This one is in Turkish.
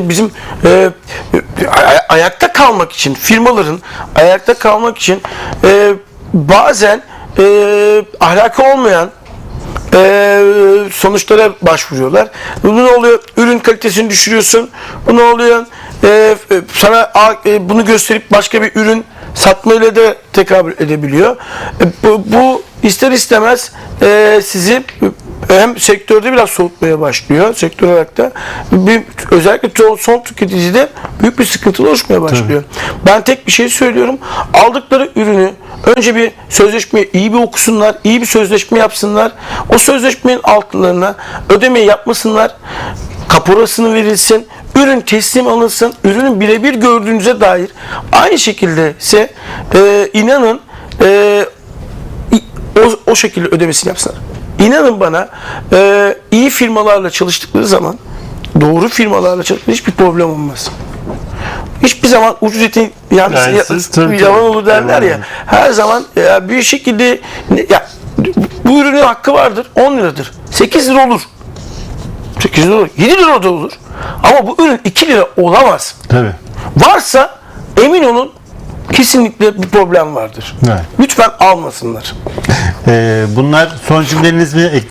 işte bizim e, ay- ayakta kalmak için firmaların ayakta kalmak için e, bazen e, ahlaki olmayan e, sonuçlara başvuruyorlar. Bu ne oluyor? Ürün kalitesini düşürüyorsun. Bu ne oluyor? E, e, sana e, bunu gösterip başka bir ürün satmayla da tekabül edebiliyor. E, bu, bu ister istemez e, sizi hem sektörde biraz soğutmaya başlıyor. Sektör olarak da bir, özellikle son- tüketicide büyük bir sıkıntı oluşmaya başlıyor. Ben tek bir şey söylüyorum. Aldıkları ürünü önce bir sözleşmeyi iyi bir okusunlar, iyi bir sözleşme yapsınlar. O sözleşmenin altlarına ödemeyi yapmasınlar. Kaporasını verilsin. Ürün teslim alınsın. Ürünün birebir gördüğünüze dair aynı şekilde ise e, inanın e, o, o şekilde ödemesini yapsınlar. İnanın bana e, iyi firmalarla çalıştıkları zaman doğru firmalarla çalıştıkları hiçbir problem olmaz. Hiçbir zaman ucuz etin yani Yersiz, tabii, yalan olur derler ya. Her zaman e, bir şekilde ya bu ürünün hakkı vardır 10 liradır. 8 lira olur. 8 lira olur. 7 lira da olur. Ama bu ürün 2 lira olamaz. Tabii. Varsa emin olun kesinlikle bir problem vardır. Evet. Lütfen almasınlar. Ee, bunlar son cümleleriniz mi?